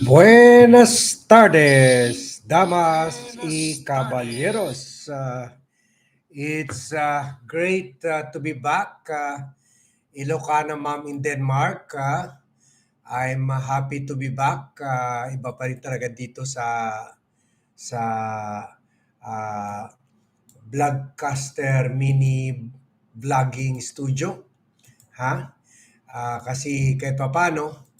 Buenas tardes, damas y caballeros. Uh, it's uh, great uh, to be back. Uh, Ilocana Mom in Denmark. Uh, I'm uh, happy to be back. Uh, iba pa rin talaga dito sa sa uh, Vlogcaster mini vlogging studio. Ha? Uh, kasi kahit papano,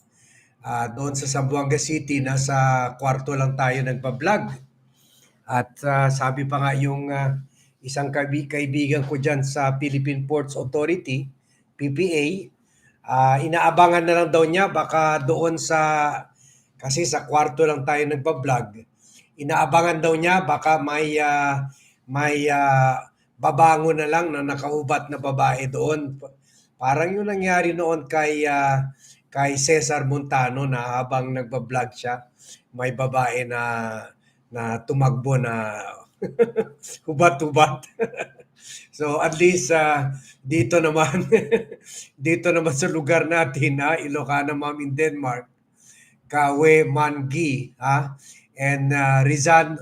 Ah, doon sa Zamboanga City, nasa kwarto lang tayo nagpa-vlog. At ah, sabi pa nga yung ah, isang kaibi- kaibigan ko dyan sa Philippine Ports Authority, PPA, ah, inaabangan na lang daw niya baka doon sa, kasi sa kwarto lang tayo nagpa-vlog, inaabangan daw niya baka may, ah, may ah, babango na lang na nakaubat na babae doon. Parang yung nangyari noon kay ah, kay Cesar Montano na habang nagba-vlog siya, may babae na na tumagbo na hubat-hubat. so at least uh, dito naman dito naman sa lugar natin ha, Ilocana Mom in Denmark, Kawe Mangi ha, and uh, Rizan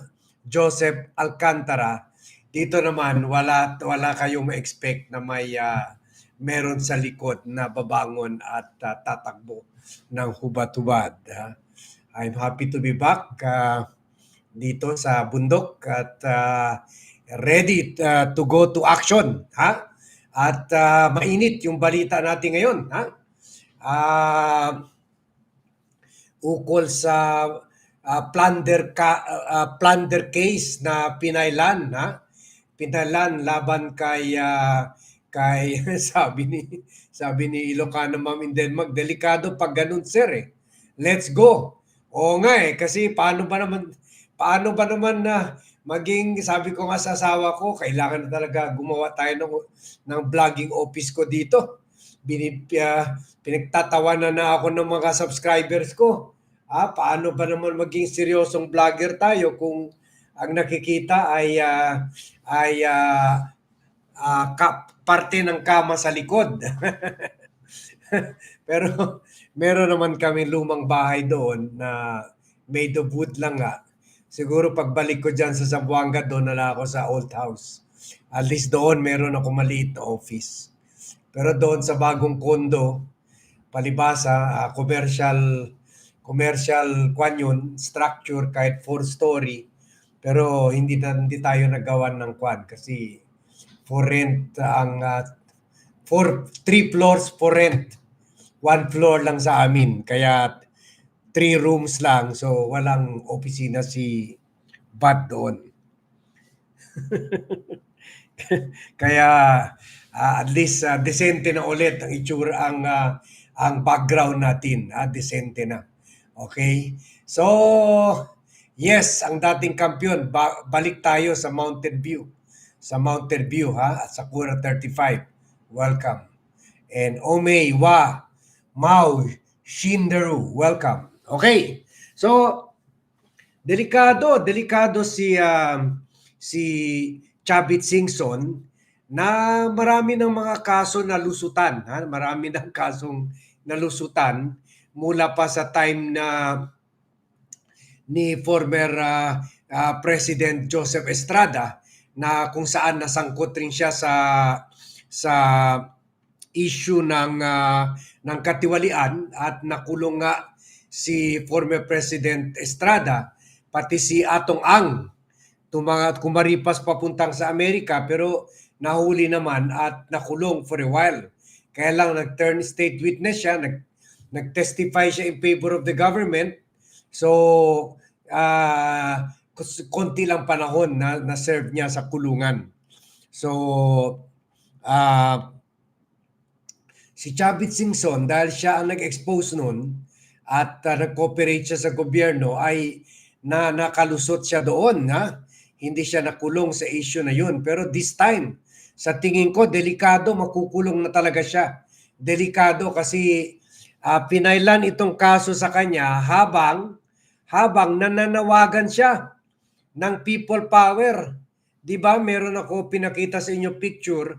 Joseph Alcantara, dito naman wala wala kayong ma-expect na may uh, meron sa likod na babangon at uh, tatakbo ng hubad-hubad. Uh, I'm happy to be back uh, dito sa bundok at uh, ready uh, to go to action. Ha? At uh, mainit yung balita natin ngayon. Ha? Uh, ukol sa uh, plunder ka, uh, plunder case na pinailan ha pinailan laban kay uh, kay sabi ni sabi ni Ilocano Ma'am in Denmark, delikado pag ganun sir eh. Let's go. Oo nga eh kasi paano ba naman paano ba naman na maging sabi ko nga sa asawa ko, kailangan na talaga gumawa tayo ng ng vlogging office ko dito. Binip, uh, pinagtatawanan na ako ng mga subscribers ko. Ah, paano ba naman maging seryosong vlogger tayo kung ang nakikita ay uh, ay uh, uh, kap, parte ng kama sa likod. Pero meron naman kami lumang bahay doon na made of wood lang nga. Siguro pagbalik ko dyan sa Zamboanga, doon na ako sa old house. At least doon meron ako maliit na office. Pero doon sa bagong kondo, palibasa, uh, commercial commercial kwan structure kahit four story. Pero hindi, hindi tayo nagawan ng kwan kasi for rent ang uh, for three floors for rent. One floor lang sa amin. Kaya three rooms lang. So walang opisina si Bad doon. Kaya uh, at least uh, desente na ulit ang itsura ang uh, ang background natin, uh, desente na. Okay? So yes, ang dating kampiyon, ba- balik tayo sa Mountain View sa Mountain View ha, at sa Sakura 35. Welcome. And Omei Wa Mau Shindaru, welcome. Okay. So delikado, delikado si um, si Chabit Singson na marami ng mga kaso na lusutan, ha? marami ng kasong nalusutan mula pa sa time na ni former uh, uh, President Joseph Estrada na kung saan nasangkot rin siya sa sa issue ng uh, ng katiwalian at nakulong nga si former President Estrada pati si Atong Ang tumangat kumaripas papuntang sa Amerika pero nahuli naman at nakulong for a while. Kaya lang nag-turn state witness siya, nag, nag-testify siya in favor of the government. So, uh, konti lang panahon na na-serve niya sa kulungan. So, uh, si Chavit Singson, dahil siya ang nag-expose noon at uh, nag-cooperate siya sa gobyerno, ay na nakalusot siya doon. Ha? Hindi siya nakulong sa issue na yun. Pero this time, sa tingin ko, delikado, makukulong na talaga siya. Delikado kasi uh, pinailan itong kaso sa kanya habang habang nananawagan siya ng people power. 'Di ba? Meron ako pinakita sa inyo picture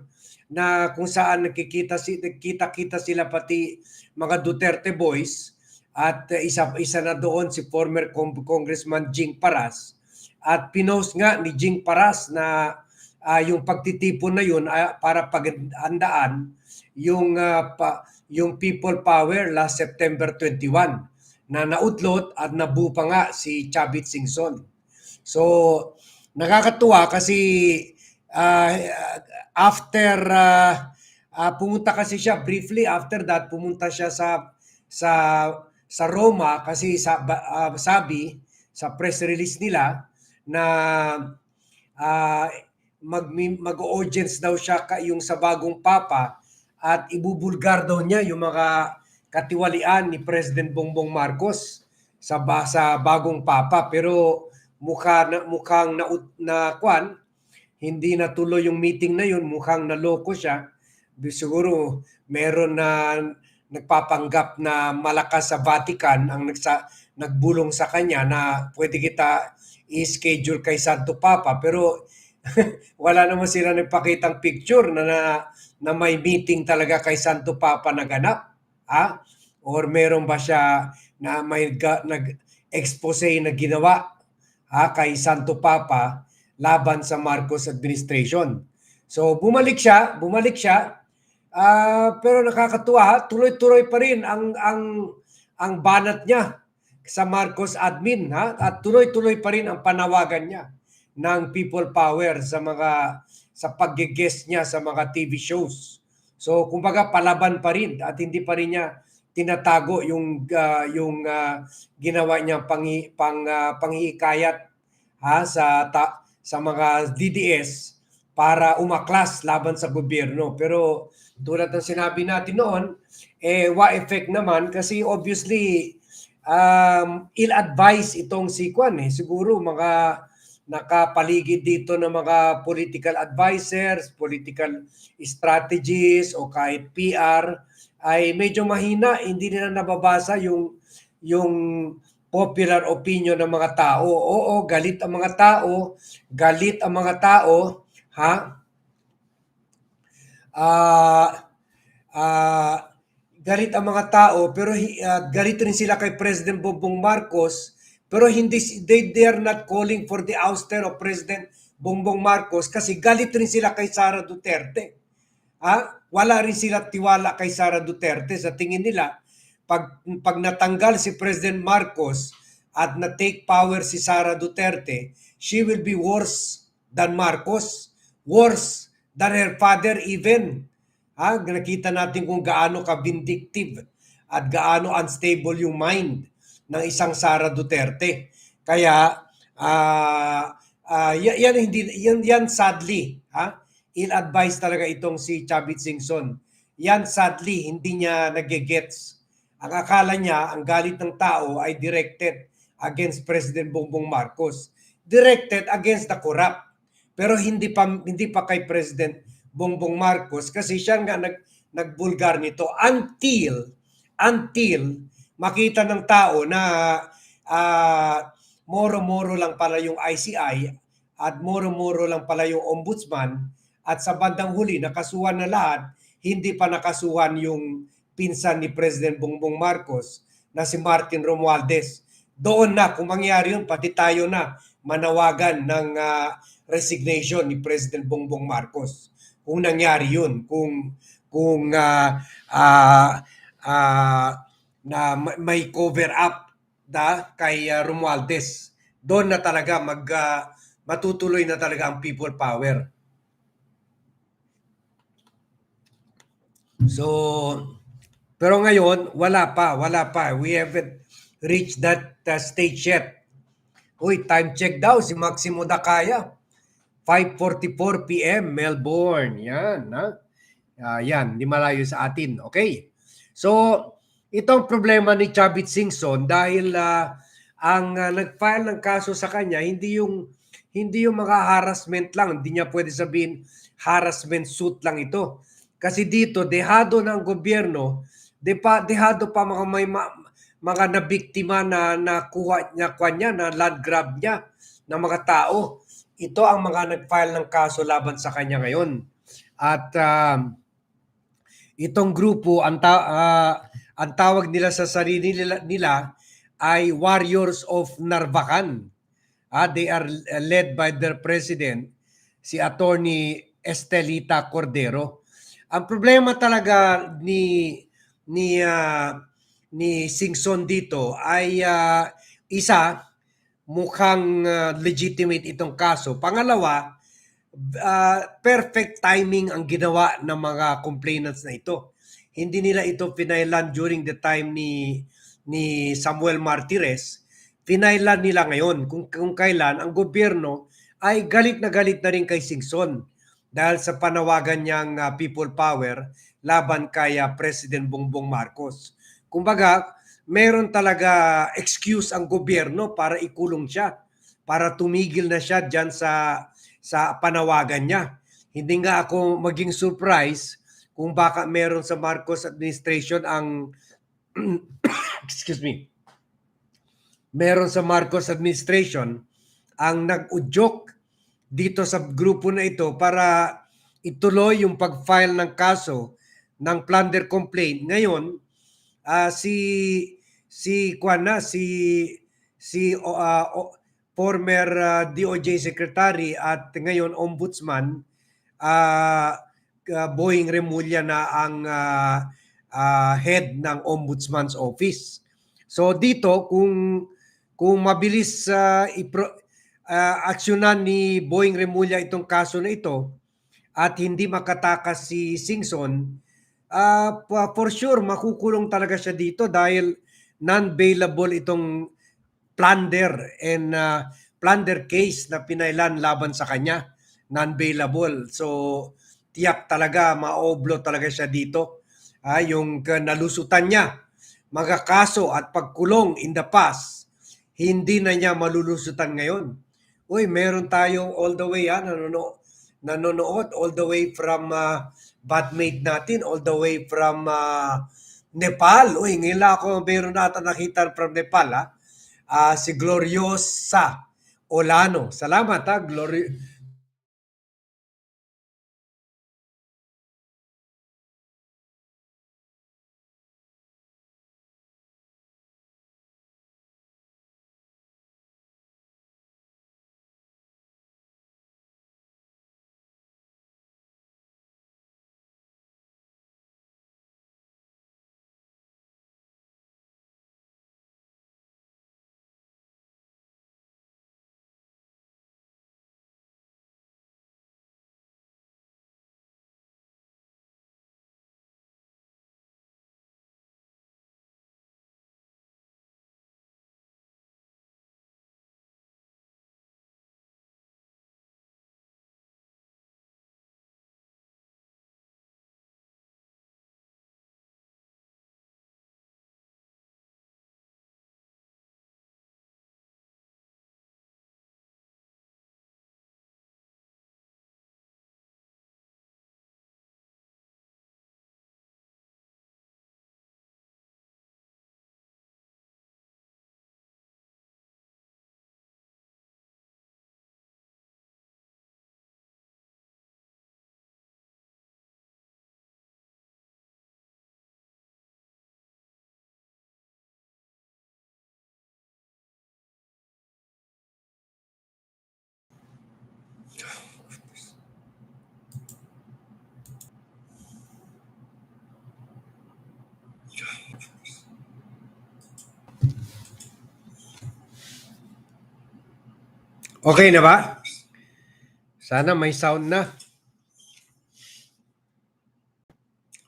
na kung saan nakikita si nakita-kita sila pati mga Duterte boys at uh, isa isa na doon si former Cong- Congressman Jing Paras at pinost nga ni Jing Paras na ah, yung pagtitipon na yun ah, para paghandaan yung ah, pa, yung people power last September 21 na nautlot at nabu pa nga si Chavit Singson. So nakakatuwa kasi ah, after ah, ah, pumunta kasi siya briefly after that pumunta siya sa sa sa Roma kasi sa ah, sabi sa press release nila na ah, mag mag-audience daw siya ka- yung sa bagong papa at ibubulgar daw niya yung mga katiwalian ni President Bongbong Marcos sa sa bagong papa. Pero mukha na mukhang na na kwan hindi natuloy yung meeting na yun mukhang naloko siya. Siguro meron na nagpapanggap na malakas sa Vatican ang nagsa, nagbulong sa kanya na pwede kita i-schedule kay Santo Papa. Pero wala naman sila nagpakitang picture na, na na may meeting talaga kay Santo Papa na ganap ha? Or meron ba siya na may ga, nag-expose na ginawa ha kay Santo Papa laban sa Marcos administration so bumalik siya bumalik siya Ah, pero nakakatuwa, tuloy-tuloy pa rin ang ang ang banat niya sa Marcos admin ha at tuloy-tuloy pa rin ang panawagan niya ng people power sa mga sa pag-guest niya sa mga TV shows. So kumbaga palaban pa rin at hindi pa rin niya tinatago yung ah, yung ah, ginawa niya pang pang ah, panghihikayat ha sa ta, sa mga DDS para umaklas laban sa gobyerno. Pero tulad ng sinabi natin noon, eh, wa effect naman kasi obviously um, ill-advise itong si Kwan eh. Siguro mga nakapaligid dito ng mga political advisors, political strategies o kahit PR ay medyo mahina, hindi nila nababasa yung yung popular opinion ng mga tao. Oo, galit ang mga tao, galit ang mga tao, ha? Ah, ah, galit ang mga tao pero uh, galit rin sila kay President Bongbong Marcos pero hindi they, they are not calling for the ouster of President Bongbong Marcos kasi galit rin sila kay Sara Duterte. Ha? Wala rin sila tiwala kay Sara Duterte sa tingin nila pag pag natanggal si President Marcos at na take power si Sara Duterte, she will be worse than Marcos, worse than her father even. Ha? Nakita natin kung gaano ka-vindictive at gaano unstable yung mind ng isang Sara Duterte. Kaya uh, uh, yan, yan hindi yan, yan sadly, ha? Ill-advise talaga itong si Chavit Singson. Yan sadly hindi niya nagegets. Ang akala niya, ang galit ng tao ay directed against President Bongbong Marcos. Directed against the corrupt pero hindi pa hindi pa kay President Bongbong Marcos kasi siya nga nag nagbulgar nito until until makita ng tao na uh, moro-moro lang pala yung ICI at moro-moro lang pala yung ombudsman at sa bandang huli nakasuhan na lahat hindi pa nakasuhan yung pinsan ni President Bongbong Marcos na si Martin Romualdez doon na kung mangyari yun pati tayo na manawagan ng uh, resignation ni President Bongbong Marcos. Kung nangyari yun, kung kung uh, uh, uh, na may cover up da kay uh, Romualdez, doon na talaga mag uh, matutuloy na talaga ang people power. So, pero ngayon, wala pa, wala pa. We haven't reached that uh, stage yet. Uy, time check daw si Maximo Dakaya. 5.44 p.m. Melbourne. Yan. Ha? Uh, yan, di malayo sa atin. Okay. So, itong problema ni Chavit Singson dahil uh, ang uh, nag-file ng kaso sa kanya, hindi yung hindi yung mga harassment lang. Hindi niya pwede sabihin harassment suit lang ito. Kasi dito, dehado ng gobyerno, de pa, dehado pa mga may ma, mga nabiktima na nakuha niya kanya na land grab niya ng mga tao ito ang mga nag-file ng kaso laban sa kanya ngayon. At uh, itong grupo, ang, ta- uh, ang tawag nila sa sarili nila, nila ay Warriors of Narvacan. Ah, they are uh, led by their president, si Attorney Estelita Cordero. Ang problema talaga ni ni ah, ni Singson dito ay ah, isa mukhang ah, legitimate itong kaso. Pangalawa, ah, perfect timing ang ginawa ng mga complainants na ito. Hindi nila ito pinailan during the time ni ni Samuel Martires. Pinailan nila ngayon kung, kung kailan ang gobyerno ay galit na galit na rin kay Singson dahil sa panawagan niyang ah, people power laban kay ah, President Bongbong Marcos. Kumbaga, meron talaga excuse ang gobyerno para ikulong siya, para tumigil na siya diyan sa sa panawagan niya. Hindi nga ako maging surprise kung baka meron sa Marcos administration ang excuse me. Meron sa Marcos administration ang nag-udyok dito sa grupo na ito para ituloy yung pag-file ng kaso ng plunder complaint. Ngayon, ah, si si Kwan na si si uh, former ah, DOJ secretary at ngayon ombudsman ah uh, Boeing Remulla na ang ah, ah, head ng ombudsman's office. So dito kung kung mabilis sa ipro ah, aksyonan ni Boeing Remulla itong kaso na ito at hindi makatakas si Singson, pa- for sure makukulong talaga siya dito dahil non-bailable itong plunder and ah, plunder case na pinailan laban sa kanya. Non-bailable. So, tiyak talaga, maoblo talaga siya dito. Ah, yung nalusutan niya, mga at pagkulong in the past, hindi na niya malulusutan ngayon. Uy, meron tayong all the way, ah, nanonood, nanonood all the way from ah, badmate natin, all the way from ah, Nepal. Uy, lang ako meron nata nakita from Nepal, ah. Ah, si Gloriosa Olano. Salamat, ha, Glori Okay na ba? Sana may sound na.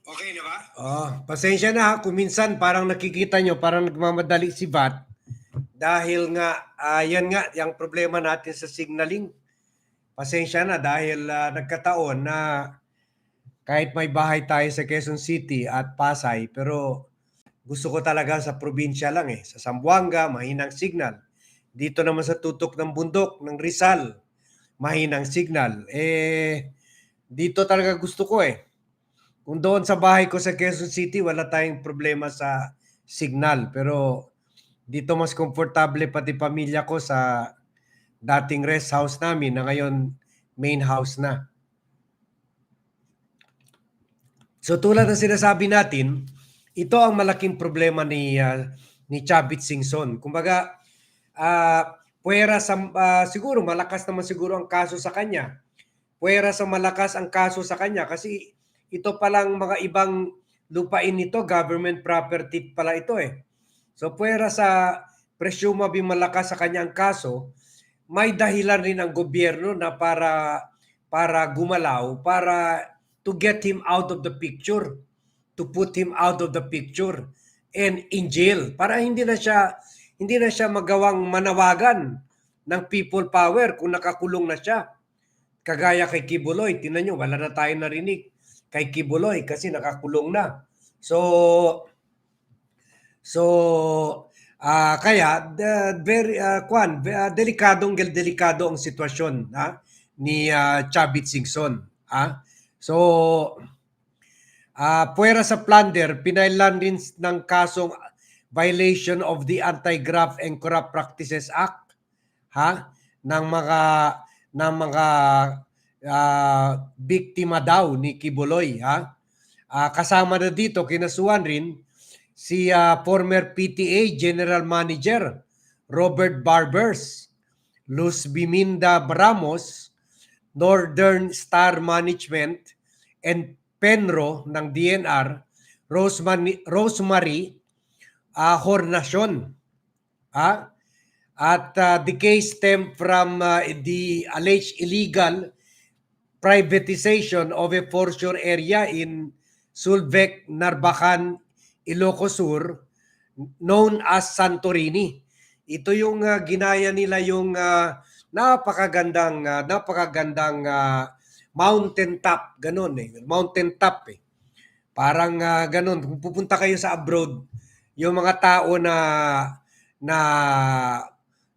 Okay na ba? Oh, pasensya na ha. Kung minsan parang nakikita nyo, parang nagmamadali si Bat. Dahil nga, ah, yan nga, yung problema natin sa signaling. Pasensya na dahil ah, nagkataon na kahit may bahay tayo sa Quezon City at Pasay, pero gusto ko talaga sa probinsya lang eh. Sa Zamboanga, mahinang signal. Dito naman sa tutok ng bundok ng Rizal, mahinang signal. Eh, dito talaga gusto ko eh. Kung doon sa bahay ko sa Quezon City, wala tayong problema sa signal. Pero dito mas komportable pati pamilya ko sa dating rest house namin na ngayon main house na. So tulad ng sinasabi natin, ito ang malaking problema ni ah, ni Chavit Singson. Kumbaga, ah puwera sa ah, siguro malakas naman siguro ang kaso sa kanya. Puwera sa malakas ang kaso sa kanya kasi ito palang mga ibang lupain nito, government property pala ito eh. So puwera sa presumably malakas sa kanya ang kaso, may dahilan rin ang gobyerno na para para gumalaw, para to get him out of the picture, to put him out of the picture and in jail para hindi na siya hindi na siya magawang manawagan ng people power kung nakakulong na siya. Kagaya kay Kibuloy, tinan nyo, wala na tayo narinig kay Kibuloy kasi nakakulong na. So, so ah kaya the, very uh, kwan, uh, delikadong delikado ang sitwasyon ha, ni ah, Chavit Singson. Ha? So, ah puwera sa plunder, pinailan din ng kasong violation of the Anti-Graft and Corrupt Practices Act ha ng mga ng mga ah, biktima daw ni Kibuloy ha. Ah, kasama na dito kinasuhan rin si ah, former PTA General Manager Robert Barbers, Luz Biminda Ramos, Northern Star Management, and Penro ng DNR, Rosemary, Rosemary ah, Hornacion. Ah, at ah, the case stemmed from ah, the alleged illegal privatization of a foreshore area in Sulbec, Narbacan, Ilocos Sur known as Santorini. Ito yung ah, ginaya nila yung ah, napakagandang ah, napakagandang ah, mountain top ganun eh. Mountain top eh. Parang ah, ganun kung pupunta kayo sa abroad, yung mga tao na na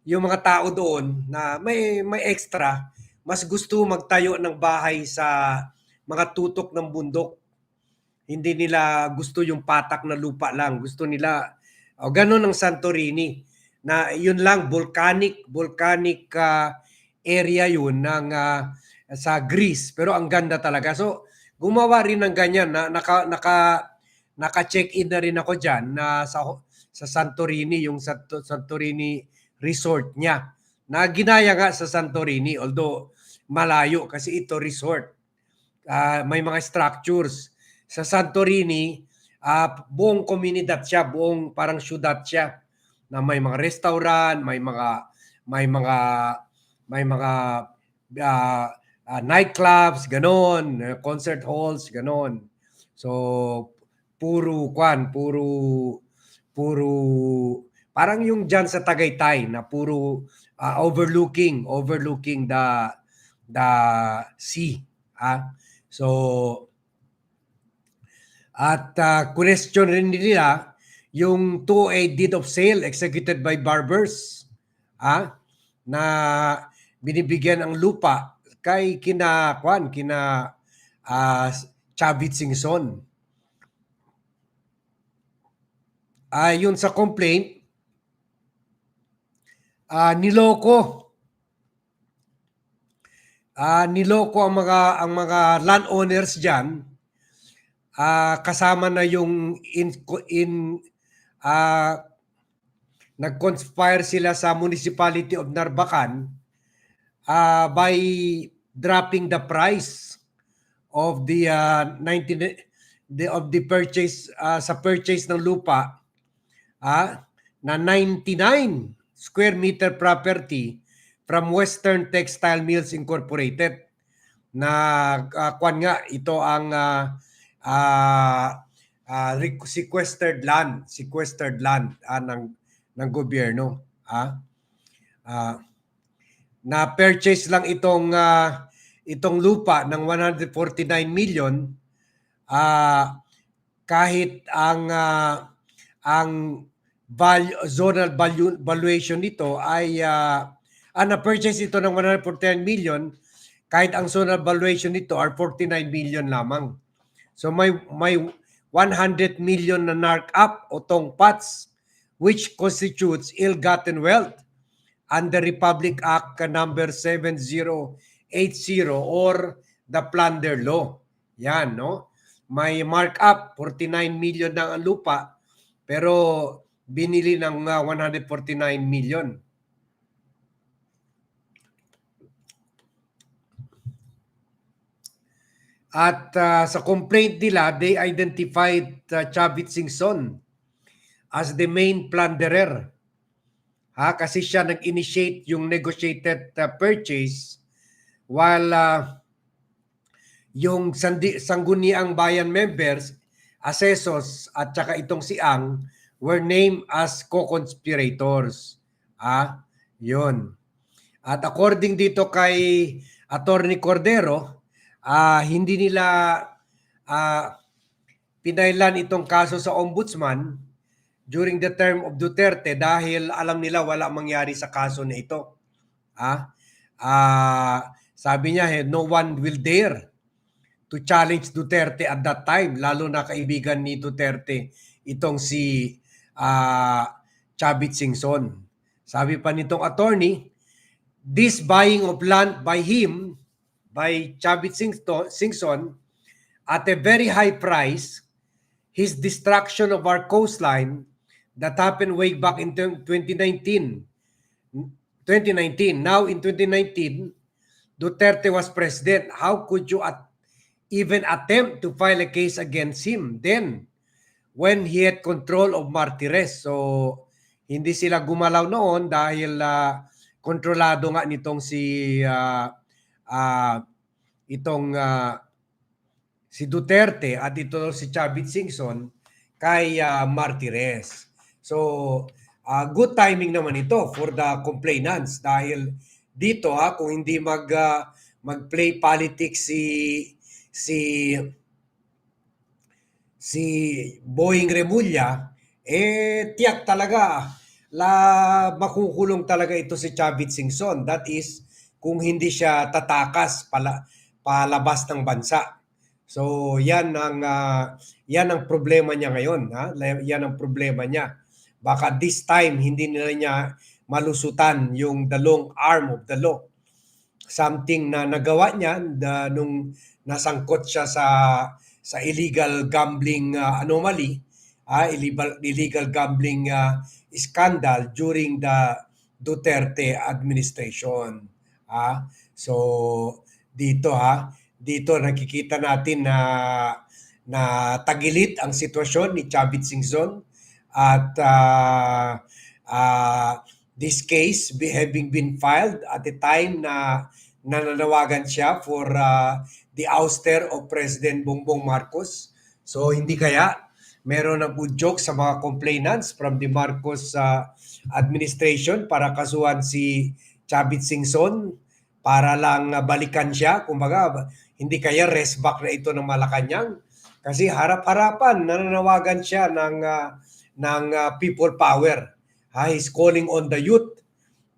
yung mga tao doon na may may extra, mas gusto magtayo ng bahay sa mga tutok ng bundok. Hindi nila gusto yung patak na lupa lang. Gusto nila o ganun ang Santorini na yun lang volcanic volcanic ah, area yun ng ah, sa Greece pero ang ganda talaga. So gumawa rin ng ganyan na naka naka naka-check-in na rin ako diyan na sa sa Santorini yung sa Santorini resort niya. Na ginaya nga sa Santorini although malayo kasi ito resort. Ah, may mga structures sa Santorini, ah, buong komunidad siya, buong parang syudad siya na may mga restaurant, may mga may mga may mga ah, ah, nightclubs, ganon, concert halls, ganon. So puro kwan, puro puro parang yung diyan sa Tagaytay na puro ah, overlooking, overlooking the the sea. Ah. So at ah, question rin nila yung 2A deed of sale executed by barbers ah, na binibigyan ang lupa kay kina kwan kina ah, Chavit Singson. Ayon sa complaint, ah, niloko. Ah, niloko ang mga ang mga landowners diyan ah, kasama na yung in, in ah, nag-conspire sila sa municipality of Narbacan ah, by dropping the price of the ah, 19 the of the purchase ah, sa purchase ng lupa ah, na 99 square meter property from Western Textile Mills Incorporated na uh, kwan nga ito ang ah, ah, re- sequestered land, sequestered land ah, ng ng gobyerno, ah. Ah, na purchase lang itong ah, itong lupa ng 149 million ah, kahit ang ah, ang value, zonal value, valuation nito ay uh, ah, na-purchase ito ng 149 million kahit ang zonal valuation nito are 49 million lamang. So may may 100 million na narc up o tongpats which constitutes ill-gotten wealth under Republic Act number 7080 or the plunder law. Yan, no? may markup 49 million ng lupa pero binili ng ah, 149 million. At ah, sa complaint nila, they identified uh, Chavit Singson as the main plunderer. Ha, kasi siya nag-initiate yung negotiated uh, purchase while uh, yung sangguniang bayan members, assessors at saka itong si Ang were named as co-conspirators. Ah, yun. At according dito kay Attorney Cordero, ah hindi nila ah pinailan itong kaso sa ombudsman during the term of Duterte dahil alam nila wala mangyari sa kaso na ito. Ah, ah sabi niya, eh, no one will dare to challenge Duterte at that time, lalo na kaibigan ni Duterte itong si uh, Chavit Singson. Sabi pa nitong attorney, this buying of land by him, by Singto- Singson, at a very high price, his destruction of our coastline that happened way back in 2019. 2019. Now in 2019, Duterte was president. How could you at even attempt to file a case against him then when he had control of Martires? So hindi sila gumalaw noon dahil uh, kontrolado nga nitong si uh, uh, itong uh, si Duterte at ito si Chavit Singson kay uh, Martires. So uh, good timing naman ito for the complainants dahil dito ha kung hindi mag uh, mag-play politics si si si Boeing Remulla eh tiyak talaga. La makukulong talaga ito si Chavit Singson that is kung hindi siya tatakas pala palabas ng bansa. So yan ang uh, yan ang problema niya ngayon ha? Yan ang problema niya. Baka this time hindi nila niya malusutan yung the long arm of the law. Something na nagawa niya the, nung nasangkot siya sa sa illegal gambling uh, anomaly, uh, illegal, illegal gambling uh, scandal during the Duterte administration. Uh, so dito ha, dito nakikita natin na na tagilit ang sitwasyon ni Chavit Singson at uh, uh, this case be, having been filed at the time na nananawagan siya for uh, the ouster of President Bongbong Marcos. So hindi kaya meron na joke sa mga complainants from the Marcos uh, administration para kasuhan si Chavit Singson para lang uh, balikan siya. Kumbaga, hindi kaya rest back na ito ng Malacanang. Kasi harap-harapan, nananawagan siya ng, uh, ng uh, people power Uh, he's calling on the youth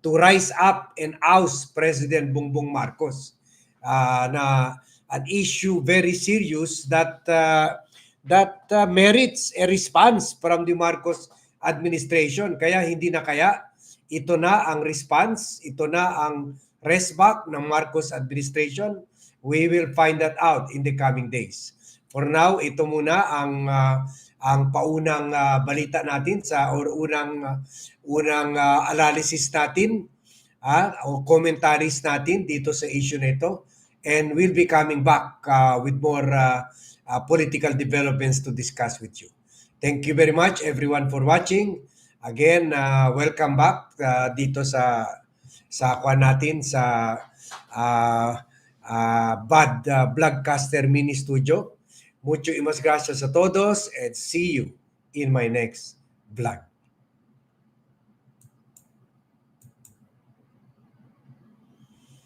to rise up and oust President Bongbong Marcos uh, na an issue very serious that uh, that uh, merits a response from the Marcos administration. Kaya hindi na kaya ito na ang response, ito na ang resback ng Marcos administration. We will find that out in the coming days. For now, ito muna ang uh, ang paunang uh, balita natin sa or unang uh, unang uh, analysis natin uh, o commentaries natin dito sa issue nito and we'll be coming back uh, with more uh, uh, political developments to discuss with you. Thank you very much everyone for watching. Again, uh, welcome back uh, dito sa sa kwa natin sa uh, uh, Bad uh, Blogcaster Mini Studio. Mucho y más gracias a todos and see you in my next vlog.